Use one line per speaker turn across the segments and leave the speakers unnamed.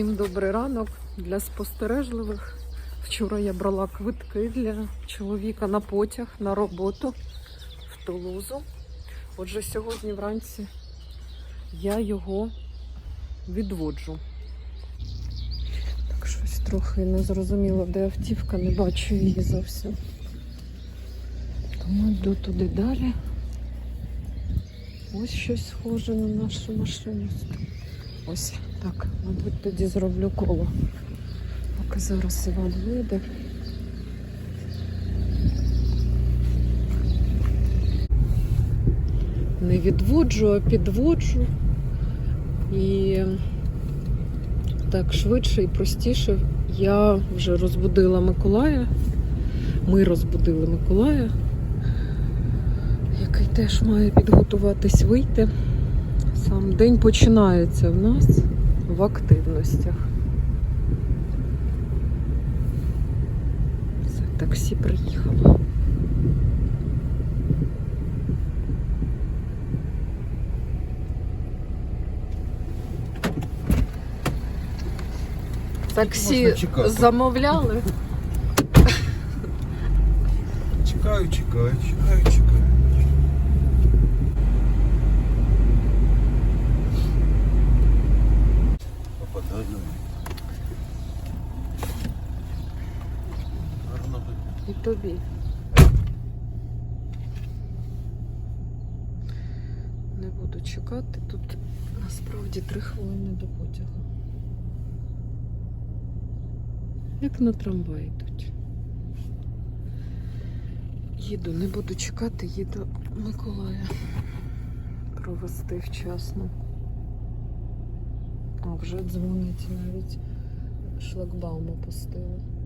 Всім добрий ранок для спостережливих. Вчора я брала квитки для чоловіка на потяг на роботу в Тулузу. Отже, сьогодні вранці я його відводжу. Так щось трохи не зрозуміло, де автівка, не бачу її зовсім. Тому йду туди далі. Ось щось схоже на нашу машину. Ось так, мабуть, тоді зроблю коло. Поки зараз Іван вийде. Не відводжу, а підводжу. І так швидше і простіше я вже розбудила Миколая. Ми розбудили Миколая, який теж має підготуватись вийти. Сам день починається в нас в активностях. Все, таксі приїхало. Таксі
Можна чекати.
замовляли.
Чекаю, чекаю, чекаю, чекаю.
Тобі. Не буду чекати. Тут насправді три хвилини до потягу. Як на трамваї йдуть. Їду, не буду чекати, їду Миколая провести вчасно. А вже дзвонить навіть шлагбаум опустили.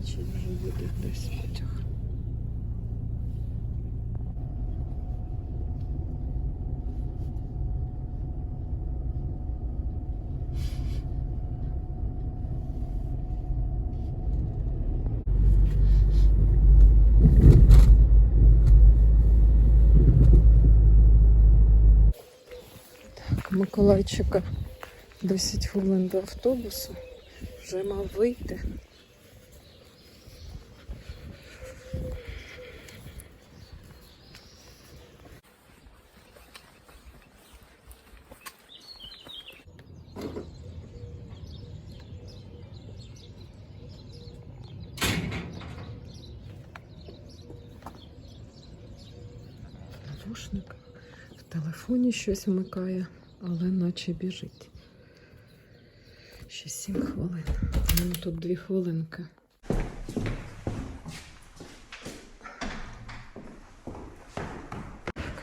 Значить, вже їде десь потяг. Миколайчика 10 хвилин до автобусу. Вже мав вийти. Навушник. В телефоні щось вмикає, але наче біжить. Ще 7 хвилин. Ну, тут 2 хвилинки.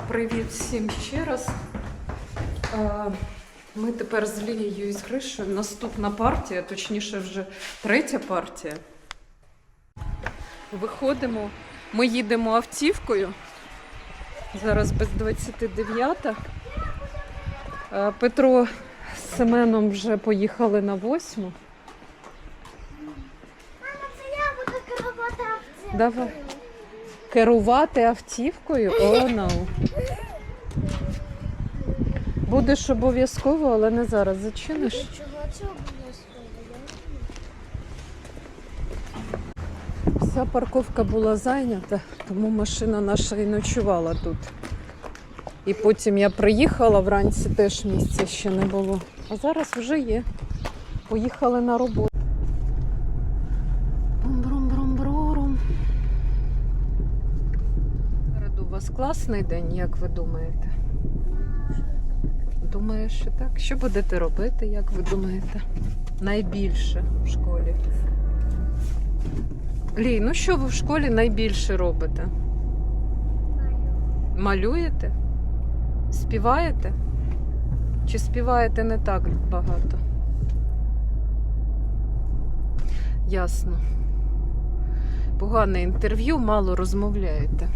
Привіт всім ще раз. Е, Ми тепер з Лією і з Гришою. Наступна партія, точніше, вже третя партія. Виходимо. Ми їдемо автівкою. Зараз без 29. Е, Петро з Семеном вже поїхали на восьму.
Це я буду керувати авто.
Давай. Керувати автівкою? О, no. Будеш обов'язково, але не зараз. Зачиниш?
Чого це обов'язково?
Вся парковка була зайнята, тому машина наша і ночувала тут. І потім я приїхала вранці, теж місця ще не було. А зараз вже є. Поїхали на роботу. Брум-брум-брум-брум. Переду у вас класний день, як ви думаєте? Думаю, що так. Що будете робити, як ви думаєте? Найбільше в школі. Лій, ну що ви в школі найбільше робите? Малюєте? Співаєте? Чи співаєте не так багато? Ясно. Погане інтерв'ю, мало розмовляєте.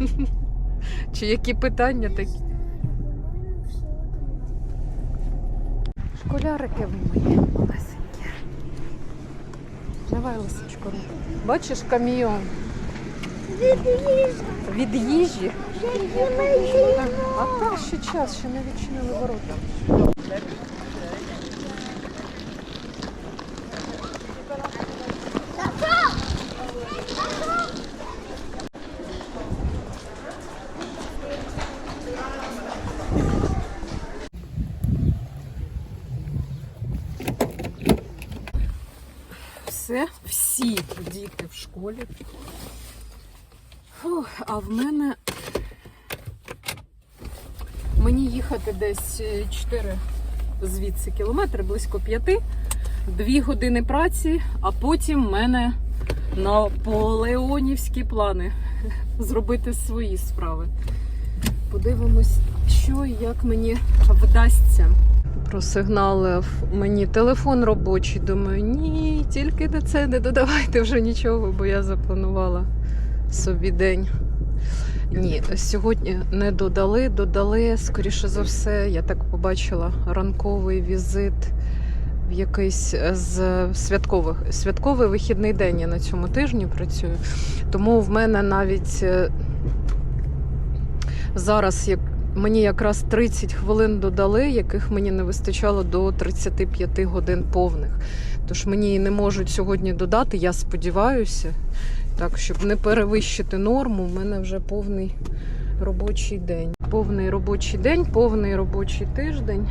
Чи які питання такі? Школярики ви мої малесенькі. Давай лисичко. Бачиш каміон. Від їжі.
Ми їдемо.
А так ще час, ще не відчинили ворота. колір. Фух, а в мене мені їхати десь 4 звідси кілометри, близько 5, 2 години праці, а потім в мене наполеонівські плани зробити свої справи. Подивимось, що і як мені вдасться. Просигналив мені телефон робочий. Думаю, ні, тільки на це не додавайте вже нічого, бо я запланувала собі день. Ні, сьогодні не додали, додали, скоріше за все, я так побачила ранковий візит в якийсь з святкових святковий вихідний день я на цьому тижні працюю. Тому в мене навіть е, зараз як мені якраз 30 хвилин додали, яких мені не вистачало до 35 годин повних. Тож мені і не можуть сьогодні додати, я сподіваюся. Так, щоб не перевищити норму, в мене вже повний робочий день. Повний робочий день, повний робочий тиждень.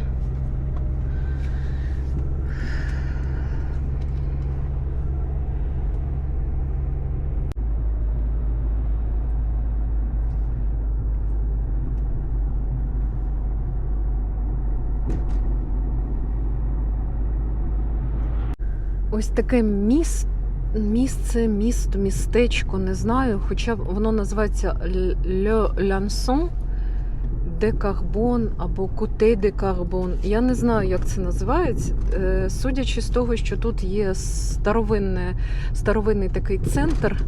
Ось таке міс... місце, місто, містечко, не знаю. Хоча воно називається Ле Лянсон де Карбон або Куте де Карбон. Я не знаю, як це називається. Е, Судячи з того, що тут є старовинне, старовинний такий центр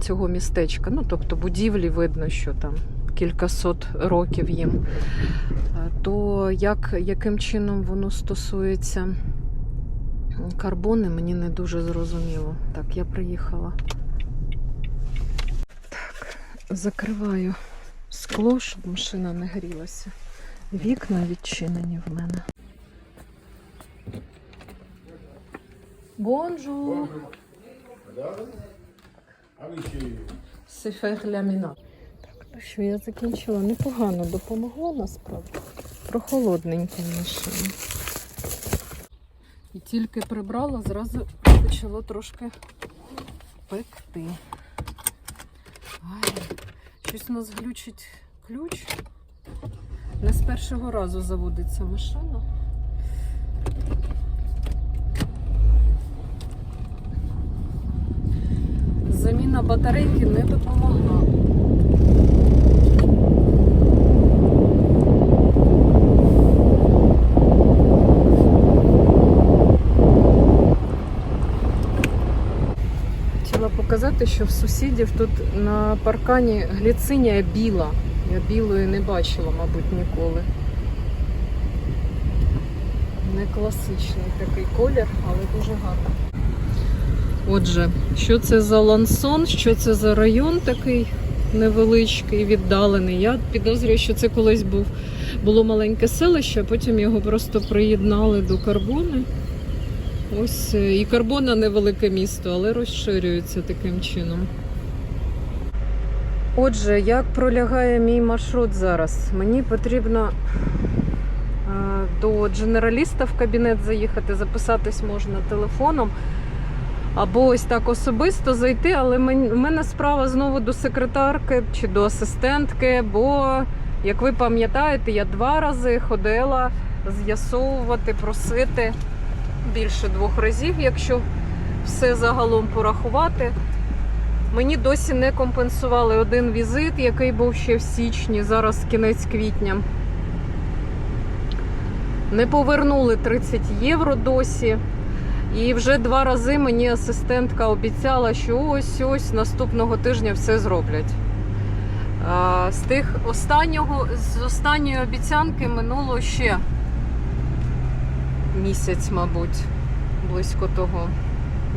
цього містечка. Ну, тобто будівлі видно, що там кількасот років їм. Е, То як, яким чином воно стосується карбони, мені не дуже зрозуміло. Так, я приїхала. Так, закриваю скло, щоб машина не грілася. Вікна відчинені в мене. Бонжур! C'est faire. Так, ну що я закінчила непогано допомогло насправді. Прохолодненька машина. Тільки прибрала, зразу почало трошки пекти. Ай, щось у нас глючить ключ. Не з першого разу заводиться машина. Заміна батарейки не допомогла. Показати, що в сусідів тут на паркані гліцинія біла. Я білої не бачила, мабуть, ніколи. Не класичний такий колір, але дуже гарний. Отже, що це за лансон, що це за район такий невеличкий, віддалений. Я підозрюю, що це колись був, було маленьке селище, а потім його просто приєднали до карбони. Ось е, і Карбона невелике місто, але розширюється таким чином. Отже, як пролягає мій маршрут зараз? Мені потрібно е, до дженераліста в кабінет заїхати, записатись можна телефоном. Або ось так особисто зайти, але в мене справа знову до секретарки чи до асистентки, бо, як ви пам'ятаєте, я два рази ходила з'ясовувати, просити більше двох разів, якщо все загалом порахувати. Мені досі не компенсували один візит, який був ще в січні, зараз кінець квітня. Не повернули 30 євро досі. І вже два рази мені асистентка обіцяла, що ось ось наступного тижня все зроблять. З тих останнього, з останньої обіцянки минуло ще місяць, мабуть, близько того.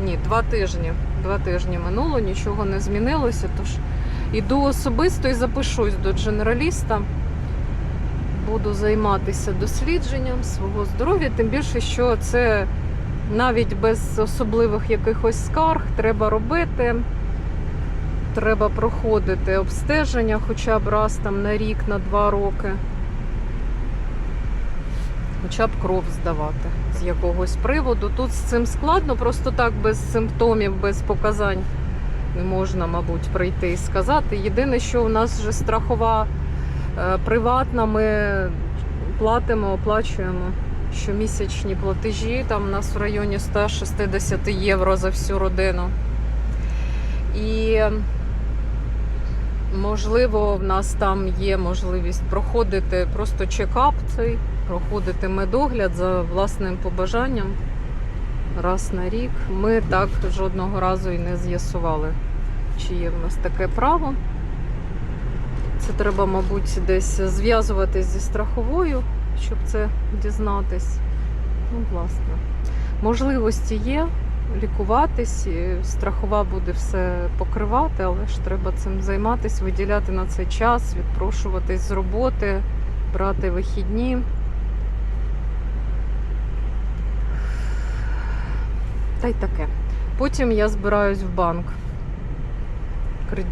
Ні, два тижні. Два тижні минуло, нічого не змінилося. Тож іду особисто і запишусь до дженераліста. Буду займатися дослідженням свого здоров'я, тим більше, що це навіть без особливих якихось скарг треба робити. Треба проходити обстеження хоча б раз там на рік, на два роки. Хоча б кров здавати. з якогось приводу. Тут з цим складно, просто так без симптомів, без показань не можна, мабуть, прийти і сказати. Єдине, що у нас вже страхова е, приватна, ми платимо, оплачуємо щомісячні платежі. Там у нас в районі 160 євро за всю родину. І можливо, в нас там є можливість проходити просто чекап цей, проходити медогляд за власним побажанням раз на рік. Ми так жодного разу і не з'ясували, чи є в нас таке право. Це треба, мабуть, десь зв'язуватись зі страховою, щоб це дізнатись. Ну, власне, можливості є лікуватись, страхова буде все покривати, але ж треба цим займатися, виділяти на це час, відпрошуватись з роботи, брати вихідні. Та й таке. Потім я збираюсь в банк.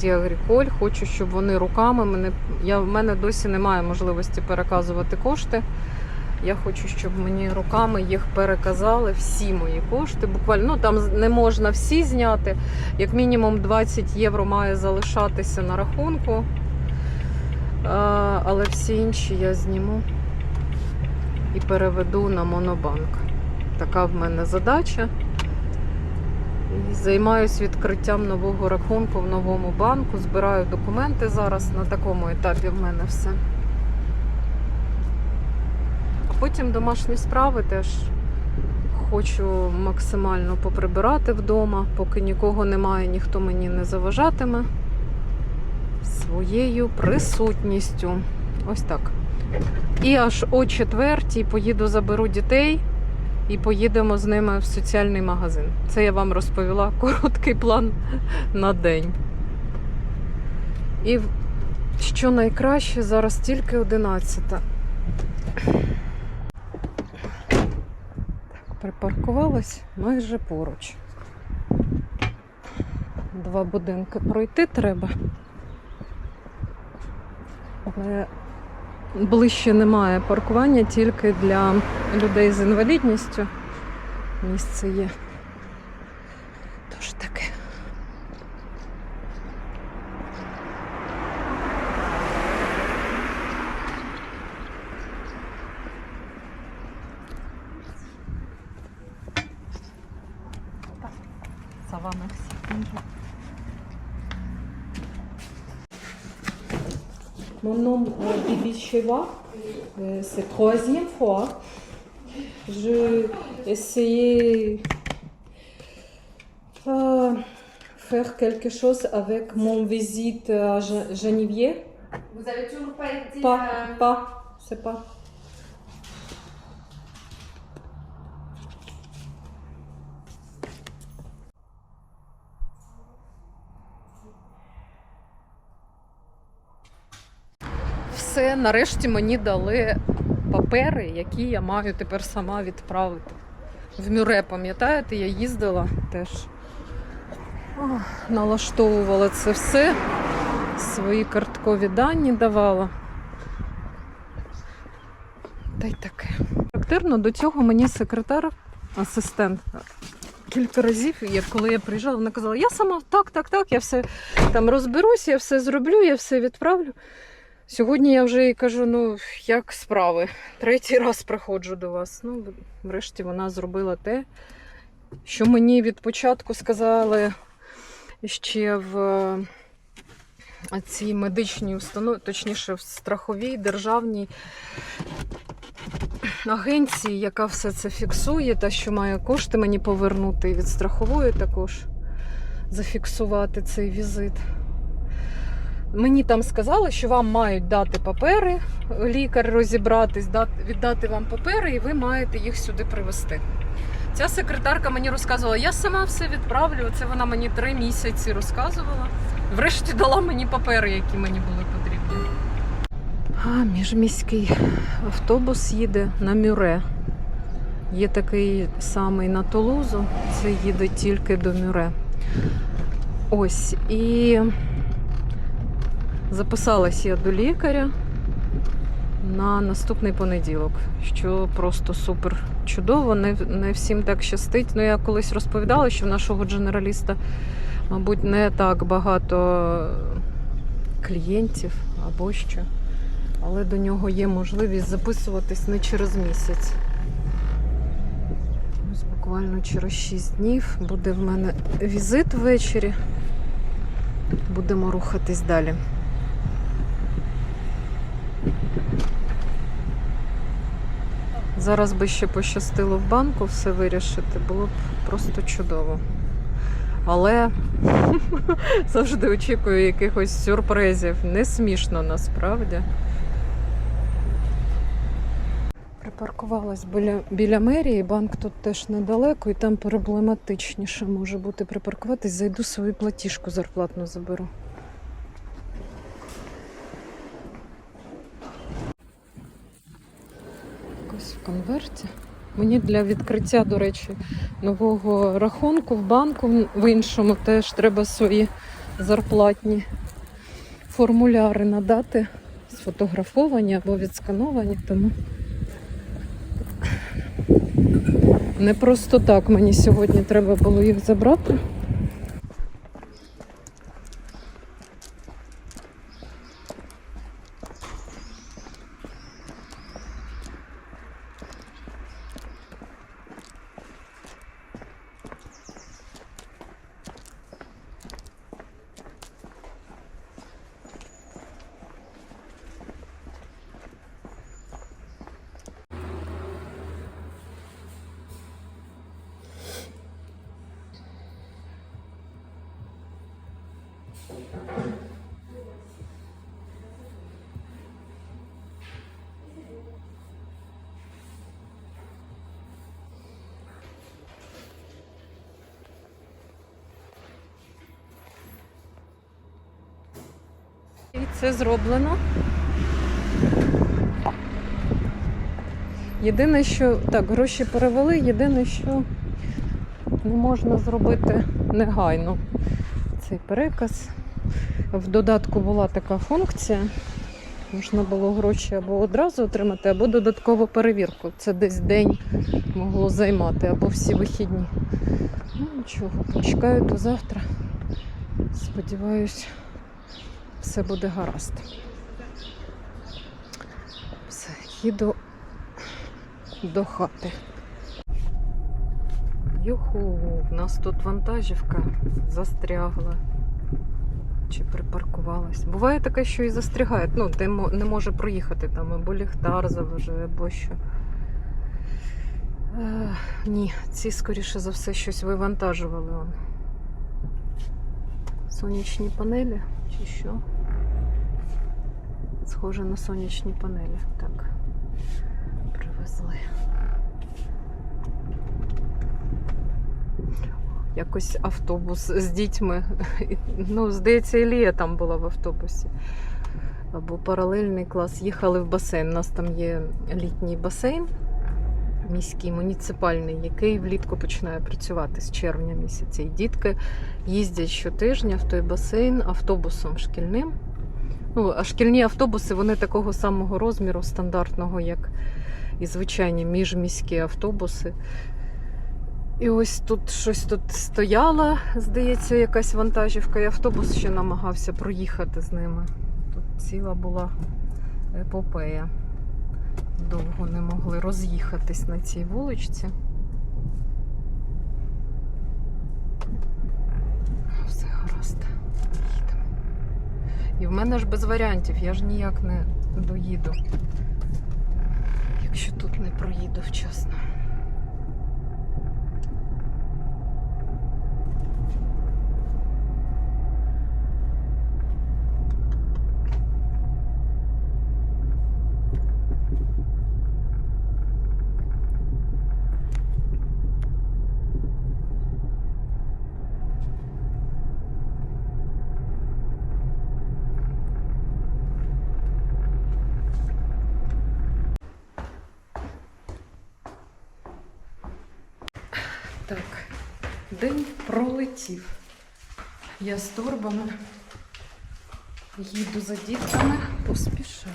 Агріколь. Хочу, щоб вони руками мене. Я, в мене досі немає можливості переказувати кошти. Я хочу, щоб мені руками їх переказали всі мої кошти. Буквально ну там не можна всі зняти. Як мінімум 20 євро має залишатися на рахунку. А, але всі інші я зніму і переведу на монобанк. Така в мене задача. Займаюсь відкриттям нового рахунку в новому банку. Збираю документи зараз. На такому етапі в мене все. А потім домашні справи теж хочу максимально поприбирати вдома, поки нікого немає, ніхто мені не заважатиме своєю присутністю. Ось так. І аж о четвертій поїду заберу дітей і поїдемо з ними в соціальний магазин. Це я вам розповіла короткий план на день. І що найкраще, зараз тільки 11. Так, припаркувалась майже поруч. Два будинки пройти треба. Але ближче немає паркування тільки для людей з інвалідністю. Місце є. Тож таке. Сава Mon nom est Bibi Sheva. Euh, C'est troisième fois. Je essayais euh, faire quelque chose avec mon visite à Ge- Geneviève.
Vous avez toujours pas été.
Pas,
euh,
pas, c'est pas. Все, нарешті мені дали папери, які я маю тепер сама відправити. В Мюре, пам'ятаєте, я їздила теж. Налаштовувала це все, свої карткові дані давала. Та й таке. Характерно до цього мені секретар, асистент, кілька разів, як коли я приїжджала, вона казала, я сама так, так, так, я все там розберусь, я все зроблю, я все відправлю. Сьогодні я вже їй кажу, ну як справи? Третій раз приходжу до вас. Ну, врешті вона зробила те, що мені від початку сказали ще в е, цій медичній установі, точніше, в страховій державній агенції, яка все це фіксує, та що має кошти мені повернути від страхової також зафіксувати цей візит. Мені там сказали, що вам мають дати папери, лікар розібратись, віддати вам папери, і ви маєте їх сюди привезти. Ця секретарка мені розказувала, я сама все відправлю. Це вона мені три місяці розказувала. Врешті дала мені папери, які мені були потрібні. А, міжміський автобус їде на Мюре. Є такий самий на Тулузу, це їде тільки до Мюре. Ось і записалась я до лікаря. на наступний понеділок, що просто супер чудово. Не, не всім так щастить. Ну, я колись розповідала, що в нашого дженераліста, мабуть, не так багато клієнтів або що. Але до нього є можливість записуватись не через місяць. Ось буквально через 6 днів буде в мене візит ввечері. Будемо рухатись далі. Зараз би ще пощастило в банку все вирішити, було б просто чудово. Але завжди очікую якихось сюрпризів. Не смішно насправді. Припаркувалась біля, біля мерії, банк тут теж недалеко, і там проблематичніше може бути припаркуватись. Зайду свою платіжку зарплатну заберу. Якось в конверті. Мені для відкриття, до речі, нового рахунку в банку в іншому теж треба свої зарплатні формуляри надати, сфотографовані або відскановані, тому не просто так мені сьогодні треба було їх забрати. І це зроблено. Єдине, що так, гроші перевели, єдине, що не можна зробити негайно цей переказ. В додатку була така функція. Можна було гроші або одразу отримати, або додаткову перевірку. Це десь день могло займати, або всі вихідні. Ну нічого, почекаю до завтра. Сподіваюсь, все буде гаразд. Все, їду до хати. Юху, в нас тут вантажівка застрягла. Чи припаркувалась. Буває таке, що і застрягає. Ну, де не може проїхати там або ліхтар заважає, або що. Е, ні, ці, скоріше за все, щось вивантажували. Сонячні панелі чи що? Схоже на сонячні панелі. Так. Привезли. Якось автобус з дітьми. Ну, здається, Ілія там була в автобусі. Або паралельний клас. Їхали в басейн. У нас там є літній басейн міський, муніципальний, який влітку починає працювати з червня місяця. І дітки їздять щотижня в той басейн автобусом шкільним. Ну, а шкільні автобуси вони такого самого розміру, стандартного, як і звичайні міжміські автобуси. І ось тут щось тут стояла, здається, якась вантажівка, і автобус ще намагався проїхати з ними. Тут ціла була епопея. Довго не могли роз'їхатись на цій вуличці. Все гаразд. Їдемо. І в мене ж без варіантів, я ж ніяк не доїду, якщо тут не проїду вчасно. Так, день пролетів. Я з торбами їду за дітками, поспішаю.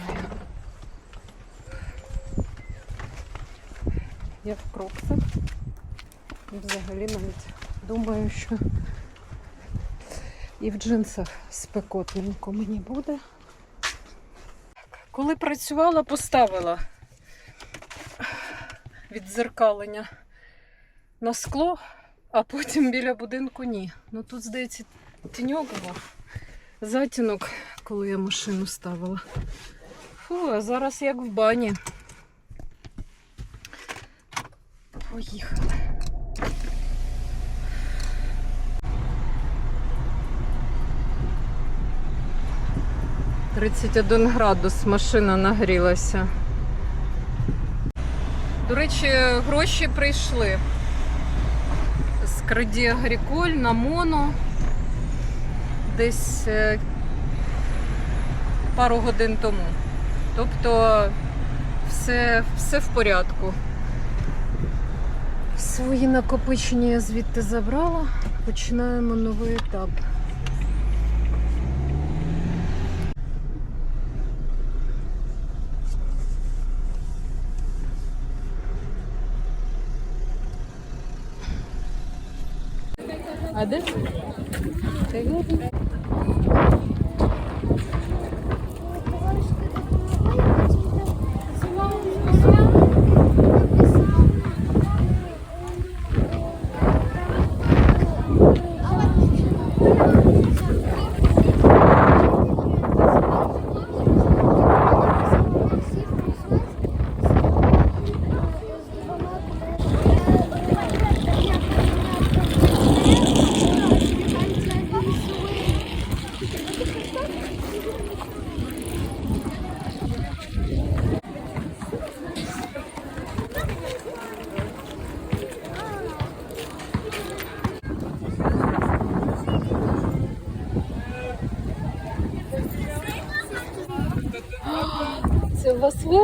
Я в кроксах. Взагалі навіть думаю, що і в джинсах спекотненько мені буде. Коли працювала, поставила віддзеркалення на скло, а потім біля будинку ні. Ну тут, здається, тіньок був. Затінок, коли я машину ставила. Фу, а зараз як в бані. Поїхали. Тридцять один градус машина нагрілася. До речі, гроші прийшли з Краді Агріколь на моно. Десь е, пару годин тому. Тобто все, все в порядку. Свої накопичення я звідти забрала. Починаємо новий етап.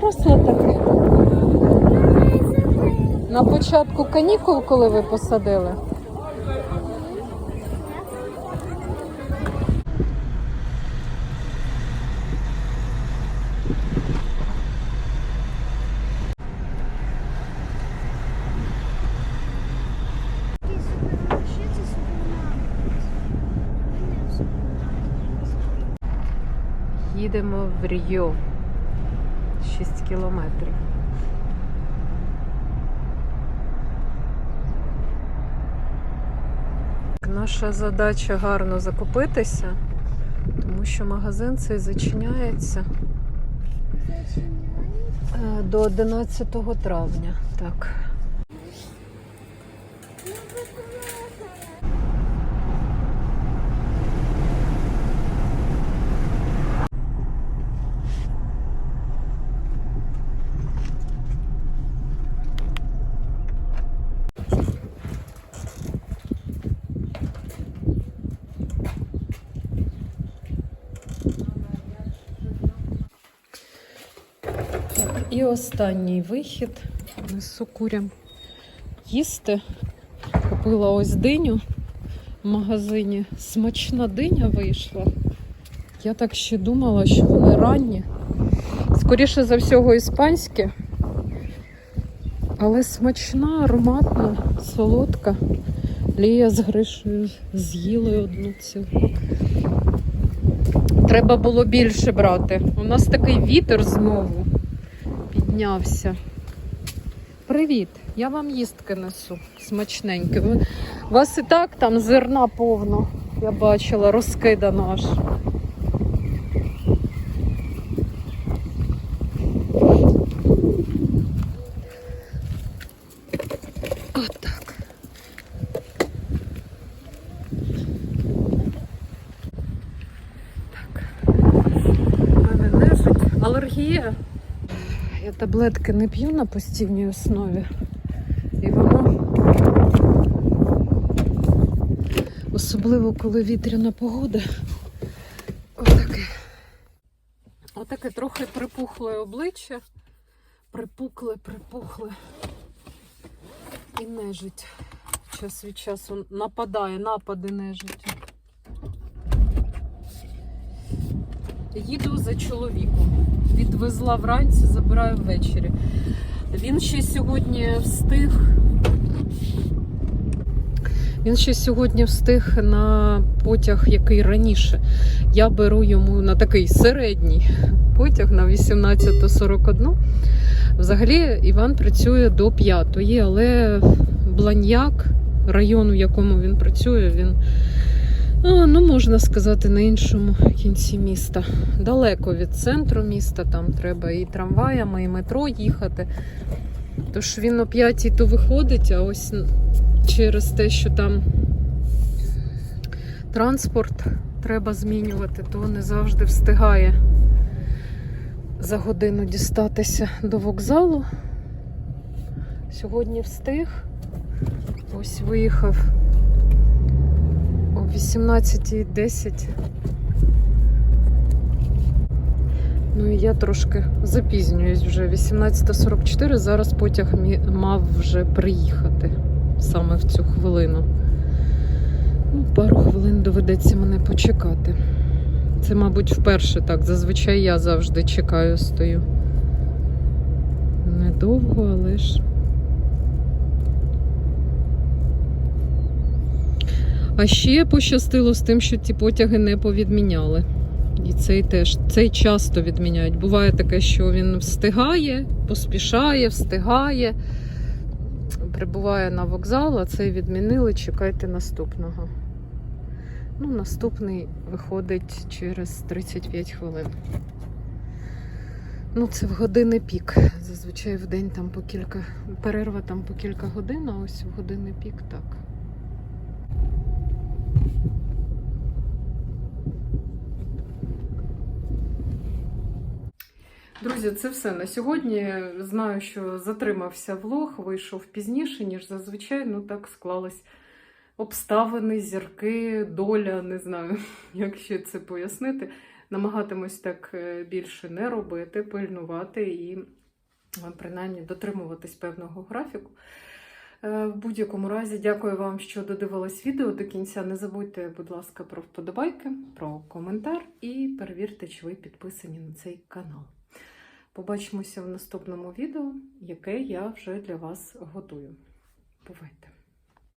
У таке? На початку канікул, коли ви посадили? Їдемо в Ріо. 6 кілометрів. Наша задача гарно закупитися, тому що магазин цей зачиняється е, до 11 травня. Так. Так, і останній вихід. Несу курям їсти. Купила ось диню в магазині. Смачна диня вийшла. Я так ще думала, що вони ранні. Скоріше за всього, іспанське. Але смачна, ароматна, солодка. Лія з Гришею з'їли одну цю. Треба було більше брати. У нас такий вітер знову піднявся. Привіт! Я вам їстки несу смачненьке. У вас і так там зерна повно. Я бачила, розкидано аж. Отак. У мене нежить. Алергія. Я таблетки не п'ю на постійній основі. І воно. Особливо, коли вітряна погода. Отаке. Отаке трохи припухле обличчя. Припукле, припухле. І нежить. Час від часу нападає, напади нежиті. Їду за чоловіком. Відвезла вранці, забираю ввечері. Він ще сьогодні встиг. Він ще сьогодні встиг на потяг, який раніше. Я беру йому на такий середній потяг на 18.41. Взагалі Іван працює до 5, але Бланьяк, район, в якому він працює, він, ну, можна сказати, на іншому кінці міста. Далеко від центру міста, там треба і трамваями, і метро їхати. Тож він о 5 то виходить, а ось через те, що там транспорт треба змінювати, то не завжди встигає за годину дістатися до вокзалу. Сьогодні встиг. Ось виїхав 18.10. Ну і я трошки запізнююсь вже. 18.44. Зараз потяг мав вже приїхати саме в цю хвилину. Ну, пару хвилин доведеться мене почекати. Це, мабуть, вперше так. Зазвичай я завжди чекаю, стою. Недовго, але ж. А ще пощастило з тим, що ті потяги не повідміняли. І цей теж цей часто відміняють. Буває таке, що він встигає, поспішає, встигає, прибуває на вокзал, а цей відмінили. Чекайте наступного. Ну, наступний виходить через 35 хвилин. Ну, це в години пік. Зазвичай в день там по кілька перерва там по кілька годин, а ось в години пік так. Друзі, це все на сьогодні. Знаю, що затримався влог, вийшов пізніше, ніж зазвичай. Ну так склались обставини, зірки, доля, не знаю, як ще це пояснити. Намагатимусь так е, більше не робити, пильнувати і е, принаймні дотримуватись певного графіку. Е, В будь-якому разі, дякую вам, що додивились відео до кінця. Не забудьте, будь ласка, про вподобайки, про коментар і перевірте, чи ви підписані на цей канал. Побачимося в наступному відео, яке я вже для вас готую. Бувайте!